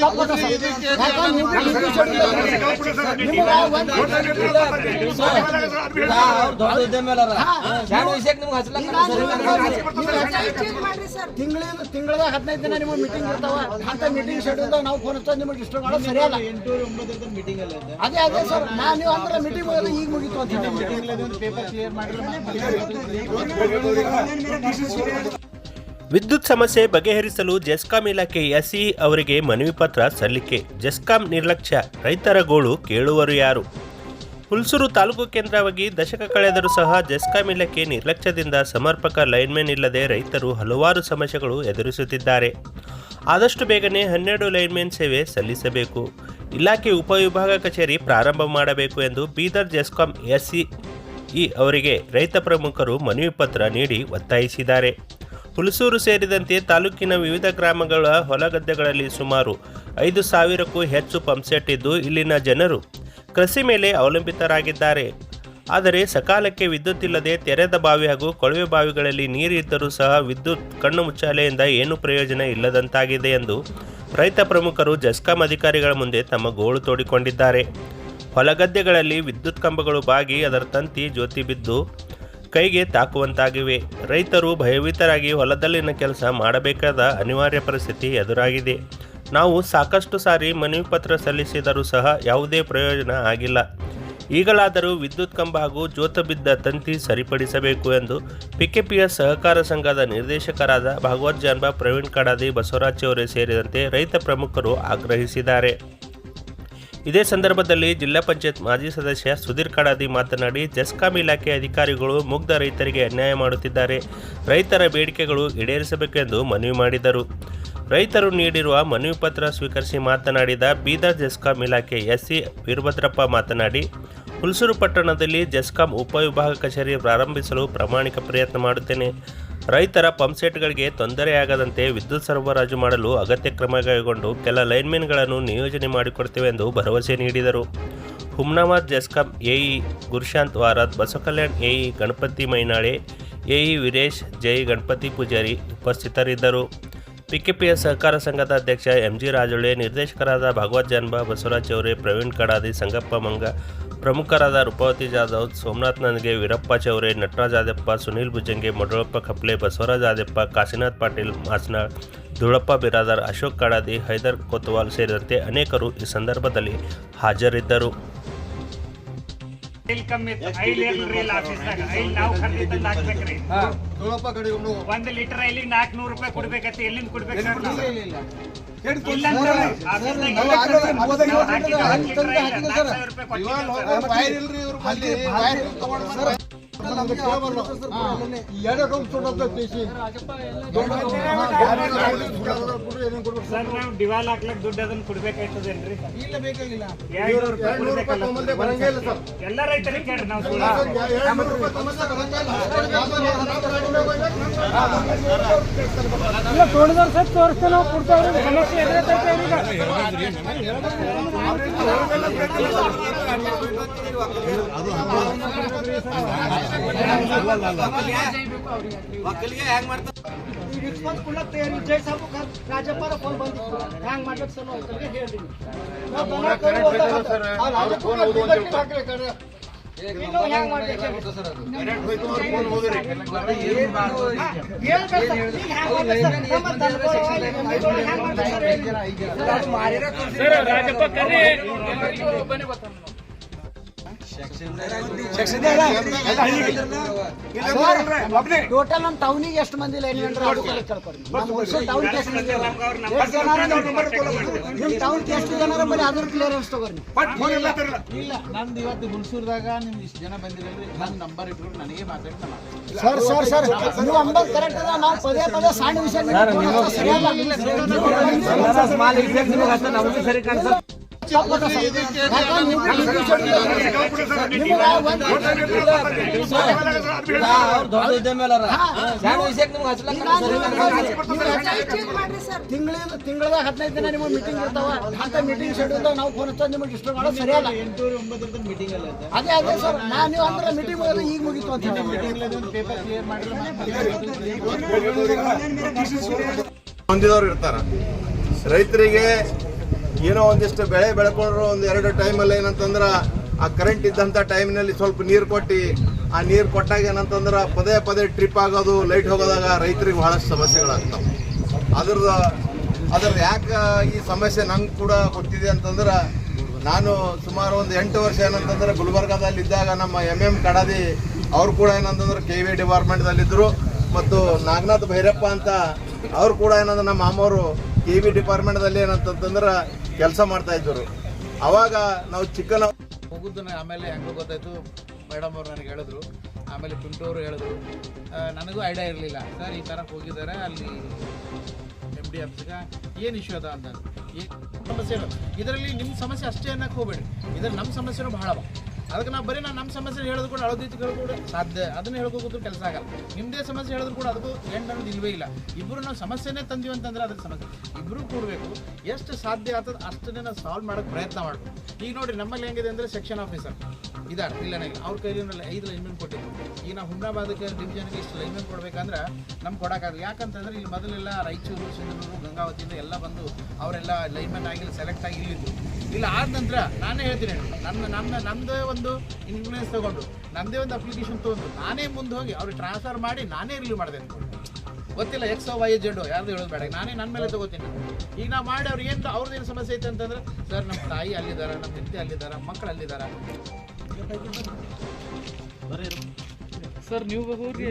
ತಪ್ಪದ ಸರ್. ಯಾಕಂದ್ರೆ ನೀವು meeting schedule ನಿಮ್ಗೆ ಒಂದ್- ದೊಡ್ಡ ಉದ್ಯಮ ಅಲ್ಲ ಹಾ. ಶಾಣೆ ವಿಷಯಕ್ಕೆ ನಿಮ್ಗೆ ಹಚ್ಚಲಕ್ಕ ಈಗ ಸರಿ ನೀವು ಇಲ್ಲ. ನೀವು ತಿಂಗಳಿಂದ ತಿಂಗಳದಾಗ ಹದಿನೈದು ದಿನ ನಿಮಗೆ ಮೀಟಿಂಗ್ ಇರ್ತಾವ ಅಂತ ಮೀಟಿಂಗ್ ಶೆಡ್ಯೂಲ್ದಾಗ ನಾವು ಫೋನ್ ಹಚ್ಚೋದು ನಿಮಗೆ ಡಿಸ್ಟರ್ಬ್ ಮಾಡೋದು ಸರಿಯಲ್ಲ ಎಂಟೂವರೆ ಒಂಬತ್ತರದ ಮೀಟಿಂಗ್ ಅಲ್ಲ ಇದೆ ಅದೇ ಅದೇ ಸರ್ ನಾನು ನೀವು ಅಂದ್ರೆ ಮೀಟಿಂಗ್ ಮುಗಿದು ಈಗ ಮುಗೀತು ಅಂತ ಹೇಳಿ ಪೇಪರ್ ಕ್ಲಿಯರ್ ಮಾಡಿದ್ರೆ ವಿದ್ಯುತ್ ಸಮಸ್ಯೆ ಬಗೆಹರಿಸಲು ಜೆಸ್ಕಾಂ ಇಲಾಖೆ ಎಸ್ಇ ಅವರಿಗೆ ಮನವಿ ಪತ್ರ ಸಲ್ಲಿಕೆ. ಜೆಸ್ಕಾಂ ನಿರ್ಲಕ್ಷ್ಯ, ರೈತರ ಗೋಳು ಕೇಳುವರು ಯಾರು? ಹುಲ್ಸೂರು ತಾಲೂಕು ಕೇಂದ್ರವಾಗಿ ದಶಕ ಕಳೆದರೂ ಸಹ ಜೆಸ್ಕಾಂ ಇಲಾಖೆ ನಿರ್ಲಕ್ಷ್ಯದಿಂದ ಸಮರ್ಪಕ ಲೈನ್ಮೆನ್ ಇಲ್ಲದೆ ರೈತರು ಹಲವಾರು ಸಮಸ್ಯೆಗಳು ಎದುರಿಸುತ್ತಿದ್ದಾರೆ. ಆದಷ್ಟು ಬೇಗನೆ ಹನ್ನೆರಡು ಲೈನ್ಮೆನ್ ಸೇವೆ ಸಲ್ಲಿಸಬೇಕು. ಇಲಾಖೆ ಉಪವಿಭಾಗ ಕಚೇರಿ ಪ್ರಾರಂಭ ಮಾಡಬೇಕು ಎಂದು ಬೀದರ್ ಜೆಸ್ಕಾಂ ಎಸ್ಇ ಅವರಿಗೆ ರೈತ ಪ್ರಮುಖರು ಮನವಿ ಪತ್ರ ನೀಡಿ ಒತ್ತಾಯಿಸಿದ್ದಾರೆ. ಹುಲಸೂರು ಸೇರಿದಂತೆ ತಾಲೂಕಿನ ವಿವಿಧ ಗ್ರಾಮಗಳ ಹೊಲಗದ್ದೆಗಳಲ್ಲಿ ಸುಮಾರು ಐದು ಸಾವಿರಕ್ಕೂ ಹೆಚ್ಚು ಪಂಪ್ಸೆಟ್ ಇದ್ದು ಇಲ್ಲಿನ ಜನರು ಕೃಷಿ ಮೇಲೆ ಅವಲಂಬಿತರಾಗಿದ್ದಾರೆ. ಆದರೆ ಸಕಾಲಕ್ಕೆ ವಿದ್ಯುತ್ ಇಲ್ಲದೆ ತೆರೆದ ಬಾವಿ ಹಾಗೂ ಕೊಳವೆ ಬಾವಿಗಳಲ್ಲಿ ನೀರಿದ್ದರೂ ಸಹ ವಿದ್ಯುತ್ ಕಣ್ಣು ಮುಚ್ಚಾಲೆಯಿಂದ ಏನೂ ಪ್ರಯೋಜನ ಇಲ್ಲದಂತಾಗಿದೆ ಎಂದು ರೈತ ಪ್ರಮುಖರು ಜಸ್ಕಾಂ ಅಧಿಕಾರಿಗಳ ಮುಂದೆ ತಮ್ಮ ಗೋಳು ತೋಡಿಕೊಂಡಿದ್ದಾರೆ. ಹೊಲಗದ್ದೆಗಳಲ್ಲಿ ವಿದ್ಯುತ್ ಕಂಬಗಳು ಬಾಗಿ ಅದರ ತಂತಿ ಜ್ಯೋತಿ ಬಿದ್ದು ಕೈಗೆ ತಾಕುವಂತಾಗಿವೆ. ರೈತರು ಭಯಭೀತರಾಗಿ ಹೊಲದಲ್ಲಿನ ಕೆಲಸ ಮಾಡಬೇಕಾದ ಅನಿವಾರ್ಯ ಪರಿಸ್ಥಿತಿ ಎದುರಾಗಿದೆ. ನಾವು ಸಾಕಷ್ಟು ಸಾರಿ ಮನವಿ ಪತ್ರ ಸಲ್ಲಿಸಿದರೂ ಸಹ ಯಾವುದೇ ಪ್ರಯೋಜನ ಆಗಿಲ್ಲ. ಈಗಲಾದರೂ ವಿದ್ಯುತ್ ಕಂಬ ಹಾಗೂ ಜೋತ ಬಿದ್ದ ತಂತಿ ಸರಿಪಡಿಸಬೇಕು ಎಂದು ಪಿಕೆಪಿಯ ಸಹಕಾರ ಸಂಘದ ನಿರ್ದೇಶಕರಾದ ಭಾಗವತ್ ಜಾನ್ಬಾ, ಪ್ರವೀಣ್ ಕಡಾದಿ, ಬಸವರಾಜ್ ಚೌರೆ ಸೇರಿದಂತೆ ರೈತ ಪ್ರಮುಖರು ಆಗ್ರಹಿಸಿದ್ದಾರೆ. ಇದೇ ಸಂದರ್ಭದಲ್ಲಿ ಜಿಲ್ಲಾ ಪಂಚಾಯತ್ ಮಾಜಿ ಸದಸ್ಯ ಸುಧೀರ್ ಕಡಾದಿ ಮಾತನಾಡಿ, ಜೆಸ್ಕಾಂ ಇಲಾಖೆ ಅಧಿಕಾರಿಗಳು ಮುಗ್ಧ ರೈತರಿಗೆ ಅನ್ಯಾಯ ಮಾಡುತ್ತಿದ್ದಾರೆ. ರೈತರ ಬೇಡಿಕೆಗಳು ಈಡೇರಿಸಬೇಕೆಂದು ಮನವಿ ಮಾಡಿದರು. ರೈತರು ನೀಡಿರುವ ಮನವಿ ಪತ್ರ ಸ್ವೀಕರಿಸಿ ಮಾತನಾಡಿದ ಬೀದರ್ ಜೆಸ್ಕಾಂ ಇಲಾಖೆ ಎಸ್ಸಿ ವೀರಭದ್ರಪ್ಪ ಮಾತನಾಡಿ, ಹುಲ್ಸೂರು ಪಟ್ಟಣದಲ್ಲಿ ಜೆಸ್ಕಾಂ ಉಪವಿಭಾಗ ಕಚೇರಿ ಪ್ರಾರಂಭಿಸಲು ಪ್ರಾಮಾಣಿಕ ಪ್ರಯತ್ನ ಮಾಡುತ್ತೇನೆ. ರೈತರ ಪಂಪ್ಸೆಟ್ಗಳಿಗೆ ತೊಂದರೆಯಾಗದಂತೆ ವಿದ್ಯುತ್ ಸರಬರಾಜು ಮಾಡಲು ಅಗತ್ಯ ಕ್ರಮ ಕೈಗೊಂಡು ಕೆಲ ಲೈನ್ಮೆನ್ಗಳನ್ನು ನಿಯೋಜನೆ ಮಾಡಿಕೊಡ್ತೇವೆ ಎಂದು ಭರವಸೆ ನೀಡಿದರು. Humnabad GESCOM AE Gurushant Warad Basavakalyan AE Ganapati Mainale, AE Veeresh, Jai Ganapati Pujari ಉಪಸ್ಥಿತರಿದ್ದರು. ಪಿಕೆಪಿಎಸ್ ಸಹಕಾರ ಸಂಘದ ಅಧ್ಯಕ್ಷ ಎಂ ಜಿ ರಾಜೊಳೆ ನಿರ್ದೇಶಕರಾದ ಭಾಗವತ್ ಜಾನ್ಬಾ, ಬಸವರಾಜ್ ಚೌರೆ, ಪ್ರವೀಣ್ ಕಡಾದಿ, ಸಂಗಪ್ಪ ಮಂಗ, ಪ್ರಮುಖರಾದ ರೂಪಾವತಿ ಜಾಧವ್, ಸೋಮನಾಥ್ ನನಗೆ, ವೀರಪ್ಪ ಚೌರೆ, ನಟರಾಜ್ ಆದೆಪ್ಪ, ಸುನೀಲ್ ಭುಜಂಗೆ ಮಡಳಪ್ಪ ಕಪ್ಲೆ, ಬಸವರಾಜ್ ಆದೆಪ್ಪ, ಕಾಶಿನಾಥ್ ಪಾಟೀಲ್ ಮಾಸ್ನಾಳ್ ಧುಳಪ್ಪ ಬಿರಾದರ್, ಅಶೋಕ್ ಕಡಾದಿ, ಹೈದರ್ ಕೊತ್ವಾಲ್ ಸೇರಿದಂತೆ ಅನೇಕರು ಈ ಸಂದರ್ಭದಲ್ಲಿ ಹಾಜರಿದ್ದರು. ಐಲ್ ಕಮ್ಮಿ ಇತ್ತು ಐಲ್ ಇರ್ಲ್ರಿ ಇಲ್ಲ ಆಫೀಸ್ದಾಗ ಐಲ್ ನಾವು ಖರೀದಿ ತಂದು ಹಾಕ್ಬೇಕ್ರಿ. ಒಂದ್. ಲೀಟರ್ ಐಲಿಗೆ ನಾಲ್ಕನೂರು ರೂಪಾಯಿ ಕೊಡ್ಬೇಕತ್ತಿ ಎಲ್ಲಿಂದ ಕೊಡ್ಬೇಕು ಸರ್ ನಾವು? ಐಲ್, ನಾಲ್ಕು ರೂಪಾಯಿ ಸರ್. ನಾವು ಹಾಕ್ಲಕ್ ದುಡ್ಡು ಅದನ್ನ ಕೊಡ್ಬೇಕಾಯ್ತದೇನ್ರಿ ಎರಡ್ನೂರು ರೂಪಾಯಿ ಕೊಡ್ಬೇಕಲ್ಲ ಎಲ್ಲ ರೈತರಿಗೆ ಕೇಳ್ರಿ ನಾವು ಸುಳ್ಳು ಸಮಸ್ಯೆ ಸತ್ ತೋರಿಸ್ತೇವೆ ನಾವು ಕೊಡ್ತಾವ್ರಿ ಸಮಸ್ಯೆ ಎದುರೈತೈತೆ ಅವ್ರಿಗೆ. ಈಗ response ಕೊಡ್ಲಕ್ ತಯಾರಿ ಜೈ ಸಾಬು ಖಾ- ರಾಜ್ಯಪಾಲ ಫೋನ್ ಬಂದಿತ್ತು ಹ್ಯಾಂಗ್ ಮಾಡ್ಬೇಕು ಸರ್ ನಾವು ಅವ್ರಿಗೆ ಹೇಳ್ರಿ ನಾವು ದನ ಕರು ಹೋದಾಗ ಆ ರಾಜ್ಯಪಾಲ ಬಿದ್ದಕ್ಕೆ ಹಾಕ್ರಿ ಕಡೆ. ಈಗ ನಾವು ಹ್ಯಾಂಗ್ ಮಾಡ್ಬೇಕು ಟೋಟಲ್ ನಮ್ಮ ಟೌನಿಗೆ ಎಷ್ಟು ಮಂದಿ ಲೈನ್ ಎಷ್ಟು ಅದಾರ? ಎಷ್ಟು ಜನ ಬರೀ ಅದ್ರ ಕ್ಲಿಯರೆನ್ಸ್ ತಗೋರಿ. ಇಲ್ಲ. ನಂದು ಇವತ್ತು ನಿಮ್ದು ಇಷ್ಟು ಜನ ಬಂದಿರಲ್ರಿ? ನನ್ನ ನಂಬರ್ ಇಟ್ಕೊಂಡು ನನಗೆ ಮಾತಾಡಿ. ನಾ ಮಾತಾಡ್ತೀನಿ. ಸರ್. ಸರ್ ಸರ್ ನೀವು ಅಂಬಲ್ ಕರೆಕ್ಟ್ ಅದ ನಾವು ಪದೇ ಪದೇ ಸಣ್ಣ ವಿಷಯ ಸರ್. ತಿಂಗಳಿಂದ ತಿಂಗಳದಾಗ ಹದಿನೈದು ದಿನ ನಿಮಗೆ ಮೀಟಿಂಗ್ ಇರ್ತಾವ ಅಂತ ಮೀಟಿಂಗ್ ಶೆಡ್ಯೂಲ್ ನಾವು ಫೋನ್ ಹಚ್ಚೋದು ನಿಮಗೆ ಡಿಸ್ಟರ್ಬ್ ಮಾಡೋದು ಸರಿಯಲ್ಲ ಎಂಟೂವರೆ ಒಂಬತ್ತರದ ಮೀಟಿಂಗ್ ಅಲ್ಲ ಅದೇ ಅದೇ ಸರ್ ನಾನು ನೀವು ಅಂದ್ರೆ ಮೀಟಿಂಗ್ ಹೋದ್ರೆ ಈಗ ಮುಗಿತು ಅಂತ ಪೇಪರ್ ಕ್ಲಿಯರ್ ಮಾಡಿದ್ರೆ ಹೊಂದಿದವರು ಇರ್ತಾರ. ರೈತರಿಗೆ ಏನೋ ಒಂದಿಷ್ಟು ಬೆಳೆ ಬೆಳ್ಕೊಂಡ್ರು ಒಂದು ಎರಡು ಟೈಮಲ್ಲಿ ಏನಂತಂದ್ರೆ ಆ ಕರೆಂಟ್ ಇದ್ದಂಥ ಟೈಮ್ನಲ್ಲಿ ಸ್ವಲ್ಪ ನೀರು ಕೊಟ್ಟು, ಆ ನೀರು ಕೊಟ್ಟಾಗ ಏನಂತಂದ್ರೆ ಪದೇ ಪದೇ ಟ್ರಿಪ್ ಆಗೋದು ಲೈಟ್ ಹೋಗೋದಾಗ ರೈತರಿಗೆ ಬಹಳಷ್ಟು ಸಮಸ್ಯೆಗಳಾಗ್ತವೆ. ಅದ್ರದ್ದು ಅದ್ರದ್ದು ಯಾಕೆ ಈ ಸಮಸ್ಯೆ ನಂಗೆ ಕೂಡ ಗೊತ್ತಿದೆ ಅಂತಂದ್ರೆ, ನಾನು ಸುಮಾರು ಒಂದು ಎಂಟು ವರ್ಷ ಏನಂತಂದ್ರೆ ಗುಲ್ಬರ್ಗಾದಲ್ಲಿ ಇದ್ದಾಗ ನಮ್ಮ ಎಂ ಎಂ ಕಡದಿ ಅವ್ರು ಕೂಡ ಏನಂತಂದ್ರೆ ಕೆ ವಿ ಡಿಪಾರ್ಟ್ಮೆಂಟ್ದಲ್ಲಿದ್ದರು ಮತ್ತು ನಾಗನಾಥ್ ಭೈರಪ್ಪ ಅಂತ ಅವ್ರು ಕೂಡ ಏನಂದ್ರೆ ನಮ್ಮ ಮಾಮವರು ಕೆ ವಿ ಡಿಪಾರ್ಟ್ಮೆಂಟ್ದಲ್ಲಿ ಏನಂತಂದ್ರೆ ಕೆಲಸ ಮಾಡ್ತಾ ಇದ್ದರು. ಅವಾಗ ನಾವು ಚಿಕ್ಕನ ಹೋಗುದನ್ನ ಆಮೇಲೆ ಹೆಂಗೆ ಗೊತ್ತಾಯ್ತು? ಮೇಡಮ್ ಅವ್ರು ನನಗೆ ಹೇಳಿದ್ರು. ಆಮೇಲೆ ಅವರು ಹೇಳಿದ್ರು. ನನಗೂ ಐಡಿಯಾ ಇರಲಿಲ್ಲ. ಸರ್, ಈ ಥರ ಹೋಗಿದ್ದಾರೆ, ಅಲ್ಲಿ ಎಂ ಡಿ ಆಫೀಸ್ಗೆ ಏನು ಇಶ್ಯೂ ಅದ ಅಂತ. ಏನು ಸಮಸ್ಯೆ ಇದರಲ್ಲಿ ನಿಮ್ಮ ಸಮಸ್ಯೆ ಅಷ್ಟೇ ಅನ್ನಕ್ಕೆ ಹೋಗಬೇಡಿ. ಇದರಲ್ಲಿ ನಮ್ಮ ಸಮಸ್ಯೆನೂ ಅವ. ಅದಕ್ಕೆ ನಾವು ಬರೀ ನಾನು ನಮ್ಮ ಸಮಸ್ಯೆ ಹೇಳಿದ್ರು ಕೂಡ ಅಳದಿತ್ತು ಕೇಳ್ಕೊಂಡು ಸಾಧ್ಯ. ಅದನ್ನ ಹೇಳ್ಕೋದ್ರು ಕೆಲಸ ಆಗಲ್ಲ. ನಿಮ್ಮದೇ ಸಮಸ್ಯೆ ಹೇಳಿದ್ರು ಕೂಡ ಅದಕ್ಕೂ ಎಂಡ್ ಅನ್ನೋದು ಇಲ್ವೇ ಇಲ್ಲ. ಇಬ್ಬರು ನಾವು ಸಮಸ್ಯೆನೇ ತಂದೀವಿ ಅಂತಂದ್ರೆ ಅದ್ರ ಸಮಸ್ಯೆ. ಇಬ್ಬರು ಕೂಡಬೇಕು. ಎಷ್ಟು ಸಾಧ್ಯ ಆಗ್ತದೆ ಅಷ್ಟನ್ನೇ ನಾವು ಸಾಲ್ವ್ ಮಾಡೋಕ್ಕೆ ಪ್ರಯತ್ನ ಮಾಡಬೇಕು. ಈಗ ನೋಡ್ರಿ, ನಮ್ಮಲ್ಲಿ ಹೆಂಗಿದೆ ಅಂದರೆ ಸೆಕ್ಷನ್ ಆಫೀಸರ್ ಇದಾರೆ ನನಗೆ ಅವ್ರ ಕೈಲಿ ಒಂದು ಐದು ಲೈನ್ಮೆನ್ ಕೊಟ್ಟಿದ್ರು. ಈಗ ನಾವು ಹುಮ್ನಾಬಾದಕ್ಕೆ ಡಿವಿಜನ್ಗೆ ಇಷ್ಟು ಲೈನ್ಮೆನ್ ಕೊಡಬೇಕಂದ್ರೆ ನಮ್ಗೆ ಕೊಡೋಕ್ಕಾಗಲ್ಲ. ಯಾಕಂತಂದ್ರೆ ಇಲ್ಲಿ ಮೊದಲೆಲ್ಲ ರಾಯಚೂರು, ಸಿಂಧನೂರು, ಗಂಗಾವತಿಯಿಂದ ಎಲ್ಲ ಬಂದು ಅವರೆಲ್ಲ ಲೈನ್ಮೆನ್ ಆಗಿ ಸೆಲೆಕ್ಟ್ ಆಗಿ ಇಲ್ಲಿದ್ದು ಇಲ್ಲ, ಆದ ನಂತರ ನಾನೇ ಹೇಳ್ತೀನಿ ನನ್ನ ನನ್ನ ನಮ್ಮದೇ ಒಂದು ಇನ್ಫ್ಲೂಯೆನ್ಸ್ ತಗೊಂಡು ನಮ್ಮದೇ ಒಂದು ಅಪ್ಲಿಕೇಶನ್ ತೊಗೊಂಡು ನಾನೇ ಮುಂದೆ ಹೋಗಿ ಅವ್ರಿಗೆ ಟ್ರಾನ್ಸ್ಫರ್ ಮಾಡಿ ನಾನೇ ರಿಲೀವ್ ಮಾಡಿದೆ ಗೊತ್ತಿಲ್ಲ ಎಕ್ಸ್ ವೈ ಜೆಡ್ ಯಾರ್ದು ಹೇಳೋದು ಬೇಡ. ನಾನೇ ನನ್ನ ಮೇಲೆ ತಗೋತೀನಿ. ಈಗ ನಾವು ಮಾಡಿ ಅವ್ರಿಗೆ ಏನು ಅವ್ರದ್ದು ಏನು ಸಮಸ್ಯೆ ಐತೆ ಅಂತಂದ್ರೆ, ಸರ್ ನಮ್ಮ ತಾಯಿ ಅಲ್ಲಿದ್ದಾರೆ ನಮ್ಮ ಹೆಂಡತಿ ಅಲ್ಲಿದ್ದಾರೆ ಮಕ್ಕಳು ಅಲ್ಲಿದ್ದಾರೆ. ಸರ್ ನೀವು ಹೋಗಿ